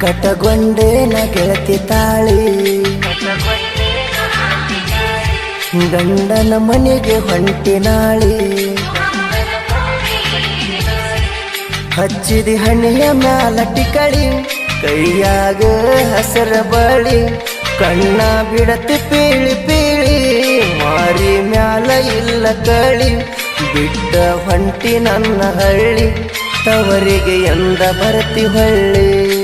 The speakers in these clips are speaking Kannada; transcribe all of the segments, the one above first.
ಕಟಗೊಂಡೇನ ಗೆಳತಿ ತಾಳಿ. ಗಂಡನ ಮನೆಗೆ ಹೊಂಟಿನಾಳಿ ಹಚ್ಚಿದಿ ಹಣ್ಣಿಯ ಮ್ಯಾಲ ಟಿಕಳಿ. ಕೈಯಾಗ ಹಸರ ಬಳಿ. ಕಣ್ಣ ಬಿಡತಿ ಪೀಳಿ ಪೀಳಿ. ಮಾರಿ ಮ್ಯಾಲ ಇಲ್ಲ ಕಳಿ ಬಿಟ್ಟ ಹೊಂಟಿ ನನ್ನ ಹಳ್ಳಿ. ತವರಿಗೆ ಎಂದ ಬರತಿ ಹೊಳ್ಳಿ.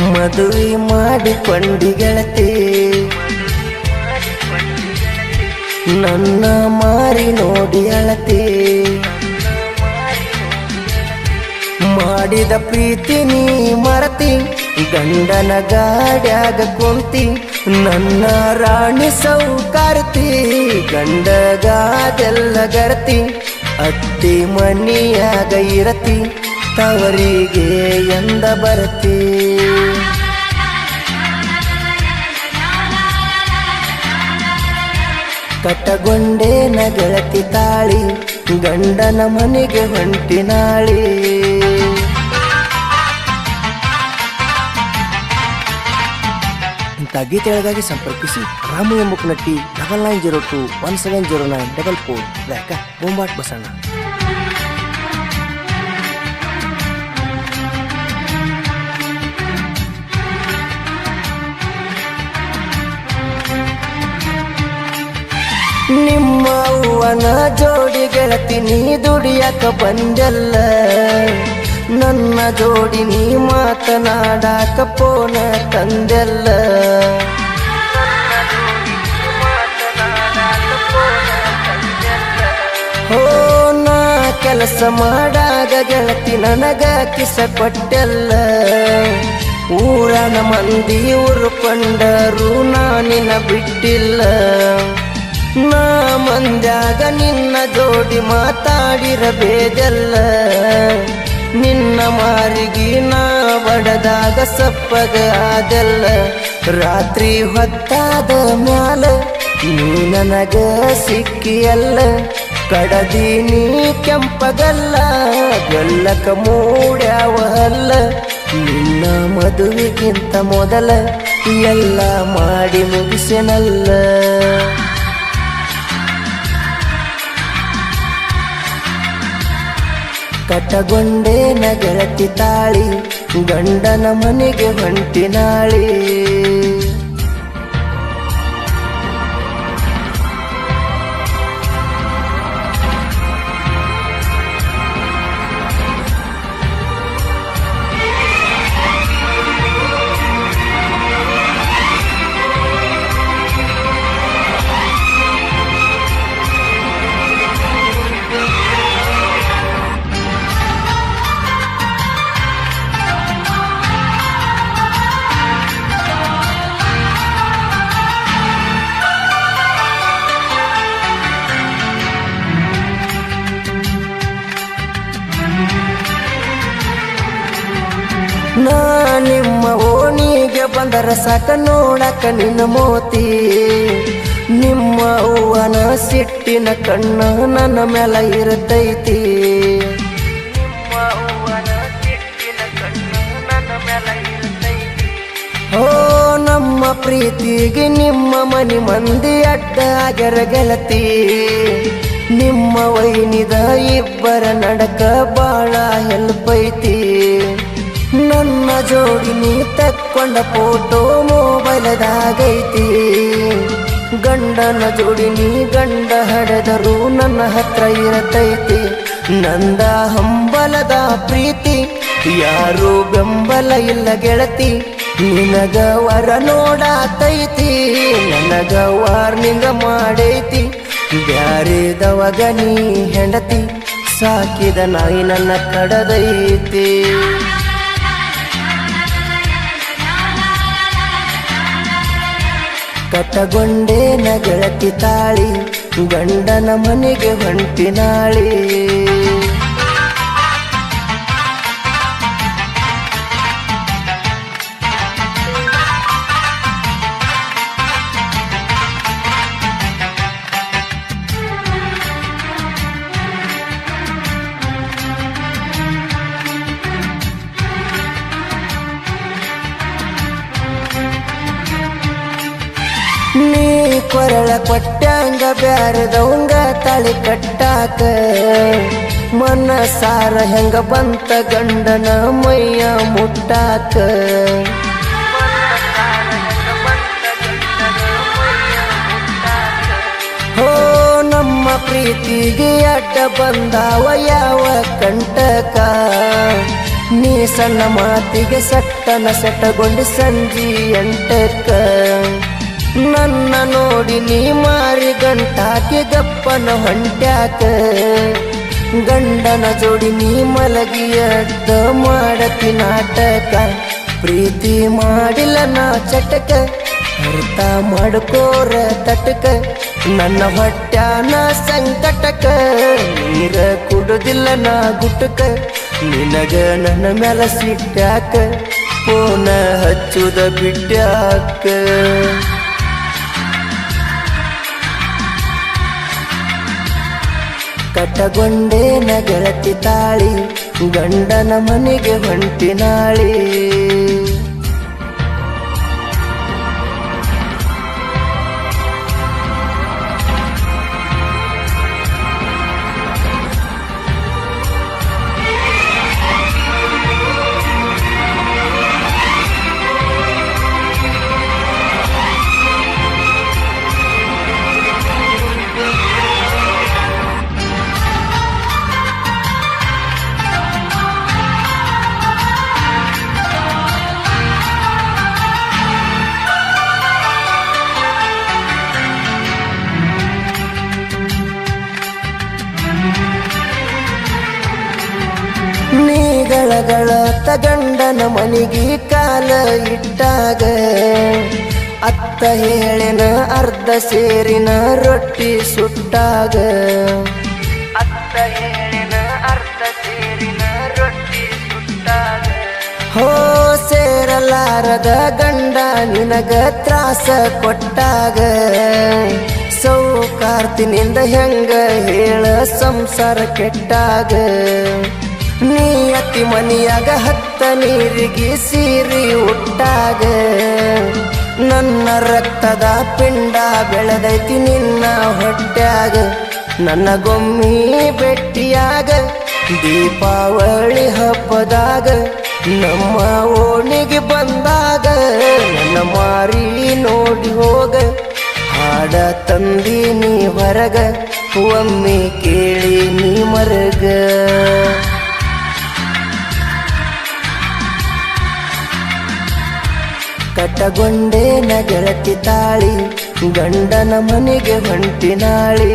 ಮದುವೆ ಮಾಡಿಕೊಂಡಿ ಗೆಳತಿ ನನ್ನ ಮಾರಿ ನೋಡಿ ಅಳತಿ. ಮಾಡಿದ ಪ್ರೀತಿ ನೀ ಮರತಿ, ಗಂಡನ ಗಾಡ್ಯಾಗ ಕುಂತಿ, ನನ್ನ ರಾಣಿ ಸೌಕಾರ್ತಿ. ಗಂಡಗಾದೆಲ್ಲ ಗರತಿ, ಅತ್ತಿ ಮನಿಯಾಗ ಇರತಿ. ತವರಿಗೆ ಎಂದ ಬರತಿ ಕಟ್ಟಗೊಂಡೇನ ಗೆಳತಿ ತಾಳಿ, ಗಂಡನ ಮನೆಗೆ ಹೊಂಟಿನಾಳಿ ಇಂಥ ಗೀತೆಗಳಿಗಾಗಿ ಸಂಪರ್ಕಿಸಿ ರಾಮು ಎಂಬುಕ್ Nutty double nine zero two one seven zero nine double four back Bombat Basanna. ನಿಮ್ಮ ಅವ್ವನ ಜೋಡಿ ಗೆಳತಿ, ನೀ ದುಡಿಯಕ ಬಂದಲ್ಲ. ನನ್ನ ಜೋಡಿ ನೀ ಮಾತನಾಡಾಕ ಪೋನ ತಂದೆಲ್ಲ. ಓ ನಾ ಕೆಲಸ ಮಾಡಾಗ ಗೆಳತಿ, ನನಗ ಕಿಸ ಕೊಟ್ಟೆಲ್ಲ ಊರನ ಮಂದಿ ಉರ್ಕೊಂಡರು ನಾನಿನ ಬಿಟ್ಟಿಲ್ಲ. ನಾ ಮಂದ್ಯಾಗ ನಿನ್ನ ಜೋಡಿ ಮಾತಾಡಿರಬೇದೆಲ್ಲ ನಿನ್ನ ಮಾರಿಗಿ ನಾ ಬಡದಾಗ ಸಪ್ಪಗ ಆದಲ್ಲ. ರಾತ್ರಿ ಹೊತ್ತಾದ ಮ್ಯಾಲ ನೀ ನನಗ ಸಿಕ್ಕಿಯಲ್ಲ. ಕಡದಿ ನೀ ಕೆಂಪಗಲ್ಲ ಗಲ್ಲಕ ಮೂಡ್ಯಾವಲ್ಲ. ನಿನ್ನ ಮದುವೆಗಿಂತ ಮೊದಲ ಎಲ್ಲ ಮಾಡಿ ಮುಗಿಸೆನಲ್ಲ. ಕಟಗೊಂಡೇನ ಗೆಳತಿ ತಾಳಿ ಗಂಡನ ಮನೆಗೆ ಹೊಂಟಿನಾಳಿ ನಾ ನಿಮ್ಮ ಓಣಿಗೆ ಬಂದರ ಸಾಕ ನೋಡಕ ನಿನ್ನ ಮೋತಿ. ನಿಮ್ಮ ಹೂವನ ಸಿಟ್ಟಿನ ಕಣ್ಣು ನನ್ನ ಮೇಲ ಇರುತ್ತೈತಿ ಓ ನಮ್ಮ ಪ್ರೀತಿಗೆ ನಿಮ್ಮ ಮನಿ ಮಂದಿ ಅಡ್ಡ ಆಗ್ಯಾರ ಗೆಳತಿ. ನಿಮ್ಮ ವೈನಿದ ಇಬ್ಬರ ನಡಕ ಬಾಳ ಹೆಲ್ಪ್ ಐತಿ. ನನ್ನ ಜೋಡಿ ನೀ ತಕ್ಕೊಂಡ ಫೋಟೋ ಮೊಬೈಲದಾಗೈತಿ ಗಂಡನ ಜೋಡಿ ನೀ ಗಂಡ ಹಡೆದರು ನನ್ನ ಹತ್ರ ಇರತೈತಿ. ನಂದ ಹಂಬಲದ ಪ್ರೀತಿ, ಯಾರು ಬೆಂಬಲ ಇಲ್ಲ ಗೆಳತಿ. ನಿನಗ ವರ ನೋಡಾತೈತಿ, ನನಗ ವಾರ್ನಿಂಗ ಮಾಡೈತಿ. ಬ್ಯಾರಿದವಾಗ ನೀ ಹೆಂಡತಿ, ಸಾಕಿದ ನಾಯಿ ನನ್ನ ಕಡದೈತಿ. ಕಟಗೊಂಡೇನ ಗೆಳತಿ ತಾಳಿ ಗಂಡನ ಮನೆಗೆ ಹೊಂಟಿನಾಳಿ. ಮರಳ ಕೊಟ್ಟಂಗ ಬ್ಯಾರದವಂಗ ತಾಳಿ ಕಟ್ಟಾಕ. ಮನಸಾರ ಹೆಂಗ ಬಂತ ಗಂಡನ ಮೈಯ ಮುಟ್ಟಾಕ. ಹೋ, ನಮ್ಮ ಪ್ರೀತಿಗೆ ಅಡ್ಡ ಬಂದಾವ ಯಾವ ಕಂಟಕ. ನೀ ಸಣ್ಣ ಮಾತಿಗೆ ಸಟ್ಟನ ಸಟ್ಟಗೊಂಡು ಸಂಜಿ ಎಂಟಕ್ಕ ನನ್ನ ನೋಡಿ ನೀ ಮಾರಿ ಗಂಟಾಕಿ ಗಪ್ಪನ ಹೊಂಟ್ಯಾಕ. ಗಂಡನ ಜೋಡಿ ನೀ ಮಲಗಿ ಅಡ್ಡ ಮಾಡತಿ ನಾಟಕ. ಪ್ರೀತಿ ಮಾಡಿಲ್ಲ ನಾ ಚಟಕ. ಅರ್ಥ ಮಾಡ್ಕೋರ ತಟಕ. ನನ್ನ ಹೊಟ್ಟ್ಯಾನ ಸಂಕಟಕ. ನೀರ ಕುಡುದಿಲ್ಲ ನಾ ಗುಟಕ ನಿನಗ ನನ್ನ ಮ್ಯಾಲ ಸಿಟ್ಟಾಕ ಪೋನ ಹಚ್ಚುದ ಬಿಟ್ಟಾಕ ಕಟ್ಟಗೊಂಡೇ ನಗರತಿ ತಾಳಿ ಗಂಡನ ಮನೆಗೆ ಹೊಂಟಿನಾಳಿ. ನೀಗಳಗಳ ತಗಂಡನ ಮನಿಗೆ ಕಾಲ ಇಟ್ಟಾಗ ಅತ್ತ ಹೇಳಿನ ಅರ್ಧ ಸೇರಿನ ರೊಟ್ಟಿ ಸುಟ್ಟಾಗ. ಅತ್ತ ಹೇಳಿನ ಅರ್ಧ ಸೇರಿನ ರೊಟ್ಟಿ ಸುಟ್ಟಾಗ. ಹೋ, ಸೇರಲಾರದ ಗಂಡ ನಿನಗ ತ್ರಾಸ ಕೊಟ್ಟಾಗ. ಸೌಕಾರ್ತಿನಿಂದ ಹೆಂಗ ಹೇಳ ಸಂಸಾರ ಕೆಟ್ಟಾಗ. ನೀ ಅತಿ ಮನಿಯಾಗ ಹತ್ತ ನೀರಿಗೆ ಸೀರಿ ಉಟ್ಟಾಗ. ನನ್ನ ರಕ್ತದ ಪಿಂಡ ಬೆಳೆದೈತಿ ನಿನ್ನ ಹೊಟ್ಯಾಗ. ನನ್ನ ಗೊಮ್ಮಿ ಬೆಟ್ಟಿಯಾಗ, ದೀಪಾವಳಿ ಹಬ್ಬದಾಗ. ನಮ್ಮ ಓಣಿಗೆ ಬಂದಾಗ, ನನ್ನ ಮಾರಿ ನೋಡಿ ಹೋಗ. ಹಾಡ ತಂದಿ ನೀ ಹೊರಗ, ಒಮ್ಮೆ ಕೇಳಿ ನೀ ಮರಗ. ಕಟ್ಟಗೊಂಡೇ ಗೆಳತಿ ತಾಳಿ ಗಂಡನ ಮನೆಗೆ ಹೊಂಟಿನಾಳಿ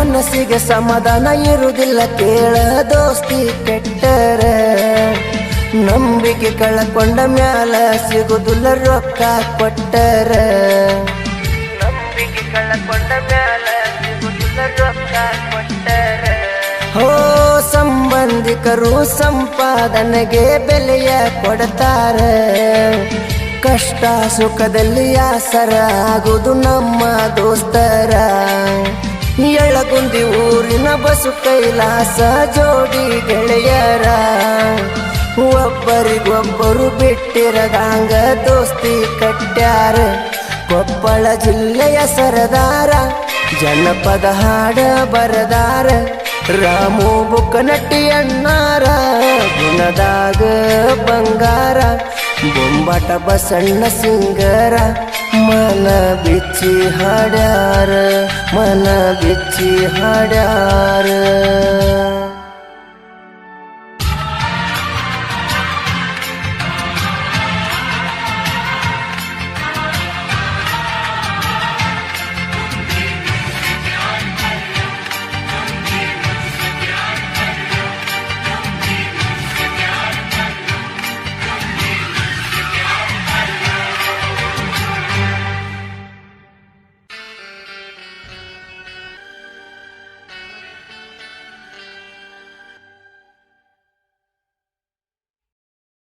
ಮನಸ್ಸಿಗೆ ಸಮಾಧಾನ ಇರುವುದಿಲ್ಲ ಕೇಳ ದೋಸ್ತಿ ಕೆಟ್ಟರ. ನಂಬಿಕೆ ಕಳಕೊಂಡ ಮ್ಯಾಲ ಸಿಗುದಿಲ್ಲ ರೊಕ್ಕ ಕೊಟ್ಟರ. ನಂಬಿಕೆ ಕಳಕೊಂಡ ಮ್ಯಾಲ ಸಿಗುದಿಲ್ಲ ರೊಕ್ಕ ಕೊಟ್ಟರ. ಹೋ ಸಂಬಂಧಿಕರು ಸಂಪಾದನೆಗೆ ಬೆಲೆಯ ಕೊಡ್ತಾರ. ಕಷ್ಟ ಸುಖದಲ್ಲಿ ಆಸರ ಆಗುದು ನಮ್ಮ ದೋಸ್ತರ. ಎಳಗುಂದಿ ಊರಿನ ಬಸು ಕೈಲಾಸ ಜೋಡಿ ಗೆಳೆಯರ. ಒಬ್ಬರಿಗೊಬ್ಬರು ಬಿಟ್ಟಿರದಂಗ ದೋಸ್ತಿ ಕಟ್ಟ್ಯಾರ. ಕೊಪ್ಪಳ ಜಿಲ್ಲೆಯ ಸರದಾರ, ಜನಪದ ಹಾಡ ಬರದಾರ. ರಾಮು ಬುಕ್ಕನಟ್ಟಿ ಅಣ್ಣಾರ, ಗುಣದಾಗ ಬಂಗಾರ. ಬೊಂಬಾಟ ಬಸಣ್ಣ ಸಿಂಗರ ಮನ ಬಿಚ್ಚಿ ಹಾಡ್ಯಾರ ಮನ ಬಿಚ್ಚಿ ಹಾಡ್ಯಾರ.